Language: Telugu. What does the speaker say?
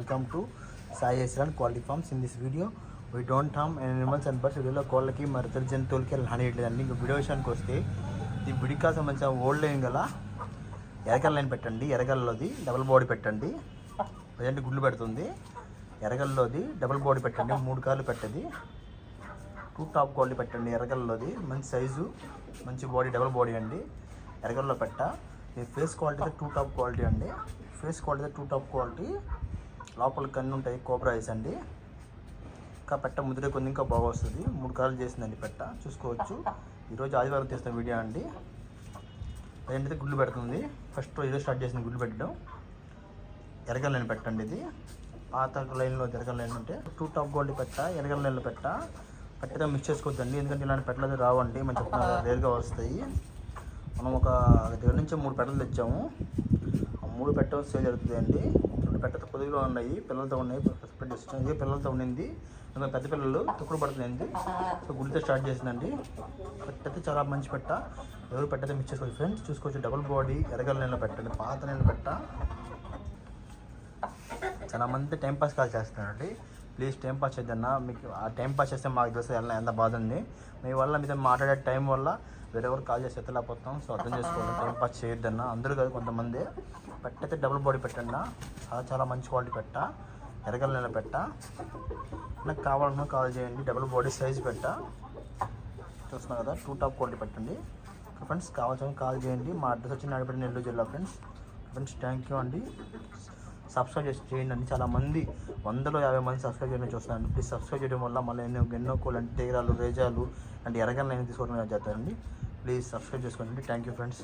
Welcome to Sai హెస్రాన్ quality farms in this video we don't harm animals and birds వీడియోలో కోళ్ళకి మరి ఇతర జంతువులకి హాని చేయట్లేదండి ఇంకా వీడియో విషయానికి వస్తే ఈ విడికా సంబంధించిన ఓల్డ్ లైన్ గల ఎరగల్ లైన్ పెట్టండి. ఎరగల్లోది డబుల్ బాడీ పెట్టండి. ప్రజెంట్ గుడ్లు పెడుతుంది. ఎరగల్లోది డబుల్ బాడీ పెట్టండి. మూడు కార్లు పెట్టది టూ టాప్ క్వాలిటీ పెట్టండి. ఎరగల్లోది మంచి సైజు మంచి బాడీ డబుల్ బాడీ అండి. ఎరగల్లో పెట్ట. ఈ ఫేస్ క్వాలిటీ అయితే టూ టాప్ క్వాలిటీ అండి. ఫేస్ క్వాలిటీ అయితే టూ టాప్ క్వాలిటీ లోపల కన్ను ఉంటాయి కోబ్రా ఐస్ అండి. ఇంకా పెట్ట ముదిరే కొన్ని ఇంకా బాగా వస్తుంది. మూడు కాళ్ళు చేసిందండి పెట్ట. చూసుకోవచ్చు. ఈరోజు ఆదివారం తీస్తున్న వీడియో అండి. అదేంటైతే గుడ్లు పెడుతుంది. ఫస్ట్ ఈరోజు స్టార్ట్ చేసింది గుడ్లు పెట్టడం. ఎరగల్ లైన్ పెట్టండి ఇది. పాత లైన్లో ఎరగల్ లైన్ ఉంటే టూ టాప్ గోల్డ్ పెట్ట ఎరగల్ లైన్లో పెట్ట. పెట్టగా మిక్స్ చేసుకోవద్దండి. ఎందుకంటే ఇలాంటి పెట్టలు రావండి. మనం చెప్పిన రేరుగా వస్తాయి. మనం ఒక దగ్గర నుంచి మూడు పెట్టలు తెచ్చాము. ఆ మూడు పెట్టలు సేల్ జరుగుతుంది అండి రెండు పొదుగులో ఉన్నాయి పిల్లలతో ఉన్నాయి సపరేట్ పిల్లలతో ఉండింది. ఇంకా పెద్ద పిల్లలు తొక్కుడు పడుతుంది సో గుడితో స్టార్ట్ చేసిందండి. పెట్టయితే చాలా మంచి పెట్ట. ఎవరు పెట్టయితే మిక్స్ చేసుకోవచ్చు ఫ్రెండ్స్. చూసుకోవచ్చు డబుల్ బాడీ ఎరగల నెలలో పెట్టండి పాత నెలలో పెట్ట. చాలా మంది టైంపాస్ కాల్ చేస్తున్నారండి. ప్లీజ్ టైం పాస్ చేద్దాం మీకు ఆ టైం పాస్ చేస్తే మాకు తెలుసు ఎలా ఎంత బాధ ఉంది. మీ వల్ల మీతో మాట్లాడే టైం వల్ల వేరెవరు కాల్ చేసి ఎత్తలేకపోతాం సో అర్థం చేసుకోవాలి టైం పాస్ చేయొద్దన్న. అందరూ కాదు కొంతమంది. పెట్టయితే డబుల్ బాడీ పెట్టండి. చాలా చాలా మంచి క్వాలిటీ పెట్ట. ఎరగల నెల పెట్ట. నాకు కావాలన్నా కాల్ చేయండి. డబుల్ బాడీ సైజ్ పెట్ట. చూస్తున్నా కదా టూ టాప్ క్వాలిటీ పెట్టండి. ఫ్రెండ్స్ కావాల్సిన కాల్ చేయండి. మా అడ్రస్ వచ్చి నడిపెట్టి నెల్లూరు జిల్లా ఫ్రెండ్స్. ఫ్రెండ్స్ థ్యాంక్ యూ అండి. సబ్స్క్రైబ్ చేసి చేయండి అని చాలా మంది వందలో యాభై మంది సబ్స్క్రైబ్ చేయడం చూస్తున్నాను ప్లీజ్ సబ్స్క్రైబ్ చేయడం వల్ల మళ్ళీ ఎన్నో ఎన్నో కోళ్ళు తీగరాలు రేజాలు అంటే ఎరగలను తీసుకోవడం చేస్తారండి ప్లీజ్ సబ్స్క్రైబ్ చేసుకోండి థ్యాంక్ యూ ఫ్రెండ్స్